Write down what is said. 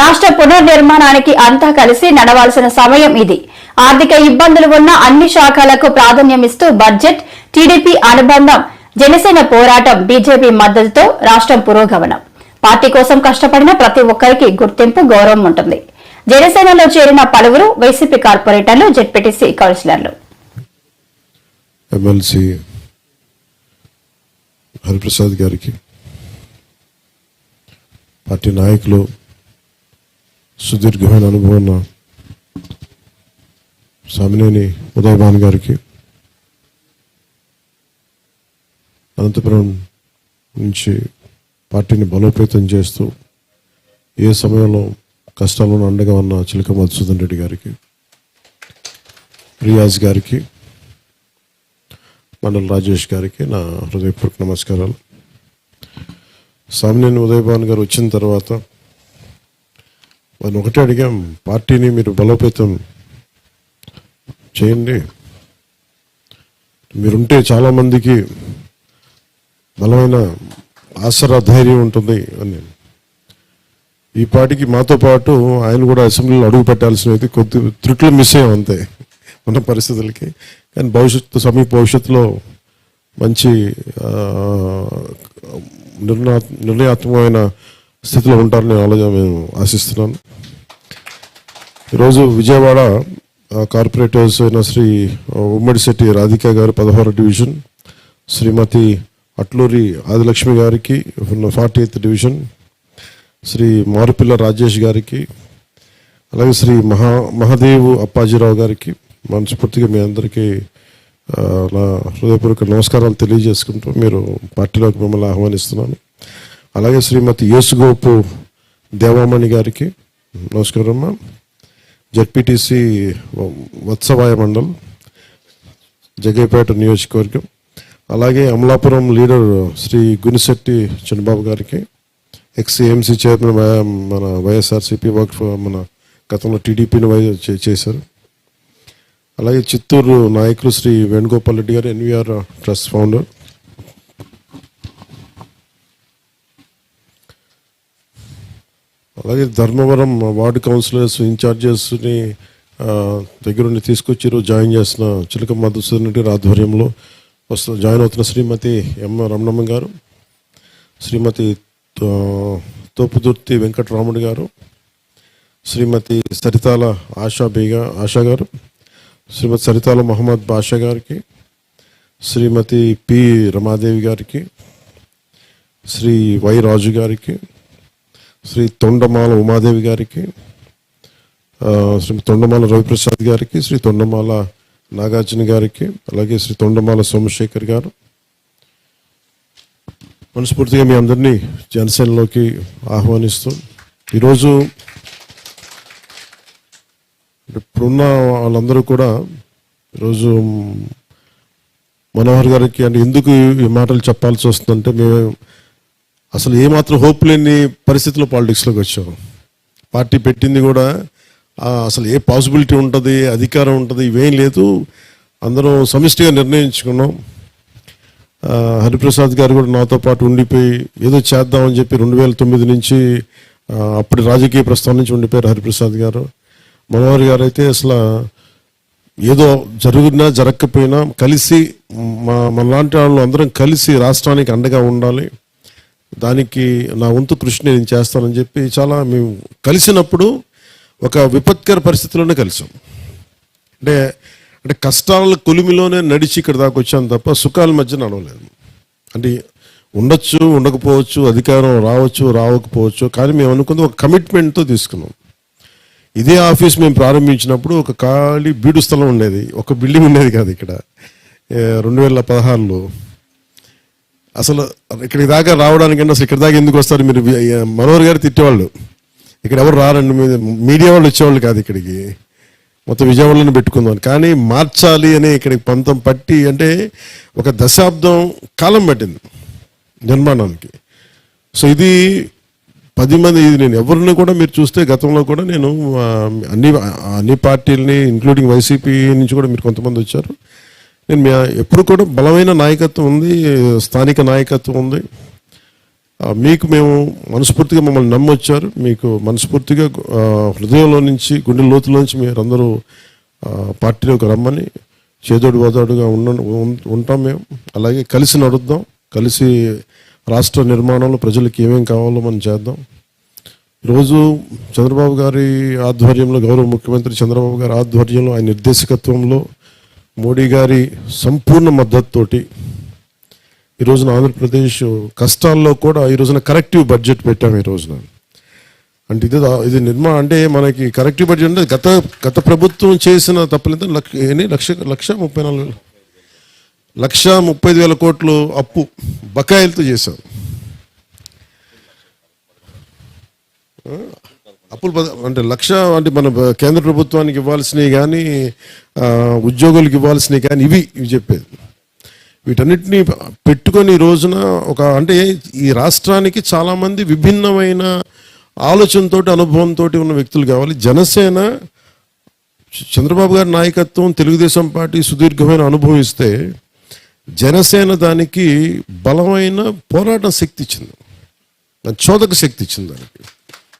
రాష్ట్ర పునర్నిర్మాణానికి అంతా కలిసి నడవాల్సిన సమయం ఇది. ఆర్థిక ఇబ్బందులు ఉన్న అన్ని శాఖలకు ప్రాధాన్యమిస్తూ బడ్జెట్ టీడీపీ అనుబంధం జనసేన పోరాటం బీజేపీ మద్దతుతో రాష్ట్రం పురోగమనం. పార్టీ కోసం కష్టపడిన ప్రతి ఒక్కరికి గుర్తింపు గౌరవం ఉంటుంది. జనసేనలో చేరిన పలువురు వైసీపీ కార్పొరేటర్లు జెడ్పీటీసీ కౌన్సిలర్లు. ఎమ్మెల్సీ హరిప్రసాద్ గారికి పార్టీ నాయకులు సుదీర్ఘమైన అనుభవం ఉన్న సామినేని ఉదయభాన్ గారికి అనంతపురం నుంచి పార్టీని బలోపేతం చేస్తూ ఏ సమయంలో కష్టాలను అండగా ఉన్న చిలక మధుసూదన్ రెడ్డి గారికి రియాజ్ గారికి మండల రాజేష్ గారికి నా హృదయపూర్వక నమస్కారాలు. సామినేని ఉదయభాన్ గారు వచ్చిన తర్వాత వారిని ఒకటే అడిగాం పార్టీని మీరు బలోపేతం చేయండి. మీరుంటే చాలామందికి బలమైన ఆసరా ధైర్యం ఉంటుంది అని. ఈ పాటికి మాతో పాటు ఆయన కూడా అసెంబ్లీలో అడుగు పెట్టాల్సినది కొద్ది త్రుట్లు మిస్ అయ్యాం అంతే ఉన్న పరిస్థితులకి. కానీ భవిష్యత్తు సమీప భవిష్యత్తులో మంచి నిర్ణయా నిర్ణయాత్మకమైన స్థితిలో ఉంటారని ఆలోచన మేము ఆశిస్తున్నాను. ఈరోజు విజయవాడ కార్పొరేటర్స్ అయిన శ్రీ ఉమ్మడి శెట్టి రాధిక గారు పదహారు డివిజన్ శ్రీమతి అట్లూరి ఆదిలక్ష్మి గారికి forty eighth division Shri Marupilla Rajesh గారికి అలాగే శ్రీ మహా మహాదేవ్ అప్పాజీరావు గారికి మనస్ఫూర్తిగా మీ అందరికీ నా హృదయపూర్వక నమస్కారాలు తెలియజేసుకుంటూ మీరు పార్టీలోకి మిమ్మల్ని ఆహ్వానిస్తున్నాను. అలాగే శ్రీమతి యేసుగోపు దేవామణి గారికి నమస్కారం అమ్మా జడ్పీటీసీ వత్సవాయ మండల్ జగేపేట నియోజకవర్గం. అలాగే అమలాపురం లీడర్ శ్రీ గునిశెట్టి చంద్రబాబు గారికి ఎక్స్ఏఎంసీ చైర్మన్ వై- మన వైఎస్ఆర్సీపీ వర్క్ మన గతంలో టీడీపీని వై చేశారు. అలాగే చిత్తూరు నాయకులు శ్రీ వేణుగోపాల్ రెడ్డి గారు ఎన్వీఆర్ ట్రస్ట్ ఫౌండర్. అలాగే ధర్మవరం వార్డు కౌన్సిలర్స్ ఇన్ఛార్జెస్ని దగ్గరుండి తీసుకొచ్చి ఈరోజు జాయిన్ చేసిన చిలక మధుసూదన్ రెడ్డి ఆధ్వర్యంలో వస్తున్న జాయిన్ అవుతున్న శ్రీమతి ఎం రమణమ్మ గారు శ్రీమతి తోపుదుర్తి వెంకటరాముడు గారు శ్రీమతి సరితాల ఆశా బేగా ఆశా గారు శ్రీమతి సరితాల మహమ్మద్ బాషా గారికి శ్రీమతి పి రమాదేవి గారికి శ్రీ వై రాజు గారికి శ్రీ తొండమాల ఉమాదేవి గారికి శ్రీ తొండమాల రవిప్రసాద్ గారికి శ్రీ తొండమాల నాగార్జున గారికి అలాగే శ్రీ తొండమాల సోమశేఖర్ గారు. మనస్ఫూర్తిగా మీ అందరినీ జనసేనలోకి ఆహ్వానిస్తూ ఈరోజు ఇప్పుడున్న వాళ్ళందరూ కూడా ఈరోజు మనోహర్ గారికి అంటే ఎందుకు ఈ మాటలు చెప్పాల్సి వస్తుందంటే మేము అసలు ఏమాత్రం హోప్ లేని పరిస్థితుల్లో పాలిటిక్స్లోకి వచ్చాం పార్టీ పెట్టింది కూడా అసలు ఏ పాసిబిలిటీ ఉంటుంది అధికారం ఉంటుంది ఇవేం లేదు. అందరం సమిష్టిగా నిర్ణయించుకున్నాం. హరిప్రసాద్ గారు కూడా నాతో పాటు ఉండిపోయి ఏదో చేద్దామని చెప్పి రెండు వేల తొమ్మిది నుంచి అప్పటి రాజకీయ ప్రస్థానం నుంచి ఉండిపోయారు హరిప్రసాద్ గారు. మనోహర్ గారు అయితే అసలు ఏదో జరిగినా జరగకపోయినా కలిసి మా మనలాంటి వాళ్ళు అందరం కలిసి రాష్ట్రానికి అండగా ఉండాలి. దానికి నా వంతు కృషి నేను చేస్తానని చెప్పి చాలా మేము కలిసినప్పుడు ఒక విపత్కర పరిస్థితిలోనే కలిసాం. అంటే అంటే కష్టాల కొలిమిలోనే నడిచి ఇక్కడ దాకా వచ్చాను తప్ప సుఖాల మధ్య నడవలేదు. అంటే ఉండొచ్చు ఉండకపోవచ్చు అధికారం రావచ్చు రావకపోవచ్చు కానీ మేము అనుకుంది ఒక కమిట్మెంట్తో తీసుకున్నాం. ఇదే ఆఫీస్ మేము ప్రారంభించినప్పుడు ఒక ఖాళీ బీడు స్థలం ఉండేది. ఒక బిల్డింగ్ ఉండేది కాదు ఇక్కడ. రెండు వేల పదహారులో. అసలు ఇక్కడికి దాకా రావడానికంటే అసలు ఇక్కడ దాకా ఎందుకు వస్తారు? మీరు మనోహర్ గారు తిట్టేవాళ్ళు. ఇక్కడ ఎవరు రారండి? మీ- మీడియా వాళ్ళు వచ్చేవాళ్ళు కాదు ఇక్కడికి. మొత్తం విజయవాడలోనే పెట్టుకుందాం కానీ మార్చాలి అనే ఇక్కడికి పంతం పట్టి అంటే ఒక దశాబ్దం కాలం పట్టింది నిర్మాణానికి. సో ఇది పది మంది ఇది నేను ఎవరిని కూడా మీరు చూస్తే గతంలో కూడా నేను అన్ని అన్ని పార్టీలని ఇంక్లూడింగ్ వైసీపీ నుంచి కూడా మీరు కొంతమంది వచ్చారు. నేను ఎప్పుడు కూడా బలమైన నాయకత్వం ఉంది స్థానిక నాయకత్వం ఉంది. మీకు మేము మనస్ఫూర్తిగా మమ్మల్ని నమ్మొచ్చారు. మీకు మనస్ఫూర్తిగా హృదయంలో నుంచి గుండె లోతులో నుంచి మీరందరూ పార్టీలోకి రమ్మని చేదోడు వాదోడుగా ఉన్న ఉంటాం మేము. అలాగే కలిసి నడుద్దాం. కలిసి రాష్ట్ర నిర్మాణంలో ప్రజలకు ఏమేమి కావాలో మనం చేద్దాం. ఈరోజు చంద్రబాబు గారి ఆధ్వర్యంలో గౌరవ ముఖ్యమంత్రి చంద్రబాబు గారి ఆధ్వర్యంలో ఆయన నిర్దేశకత్వంలో మోడీ గారి సంపూర్ణ మద్దతుతోటి ఈ రోజున ఆంధ్రప్రదేశ్ కష్టాల్లో కూడా ఈ రోజున కరెక్టివ్ బడ్జెట్ పెట్టాము ఈ రోజున. అంటే ఇది ఇది నిర్మా అంటే మనకి కరెక్టివ్ బడ్జెట్ అంటే గత గత ప్రభుత్వం చేసిన తప్పులు లక్ష ఎన్ని? లక్ష లక్ష ముప్పై నాలుగు లక్ష ముప్పై ఐదు వేల కోట్లు అప్పు బకాయిలతో చేశాం. అప్పులు పద- అంటే లక్ష అంటే మన కేంద్ర ప్రభుత్వానికి ఇవ్వాల్సినవి కానీ ఉద్యోగులకు ఇవ్వాల్సినవి కానీ ఇవి ఇవి చెప్పేది. వీటన్నిటిని పెట్టుకొని రోజున ఒక అంటే ఈ రాష్ట్రానికి చాలామంది విభిన్నమైన ఆలోచనతో అనుభవంతో ఉన్న వ్యక్తులు కావాలి. జనసేన చంద్రబాబు గారి నాయకత్వం తెలుగుదేశం పార్టీ సుదీర్ఘమైన అనుభవం ఇస్తే జనసేన దానికి బలమైన పోరాట శక్తి ఇచ్చింది. చోదక శక్తి ఇచ్చింది దానికి.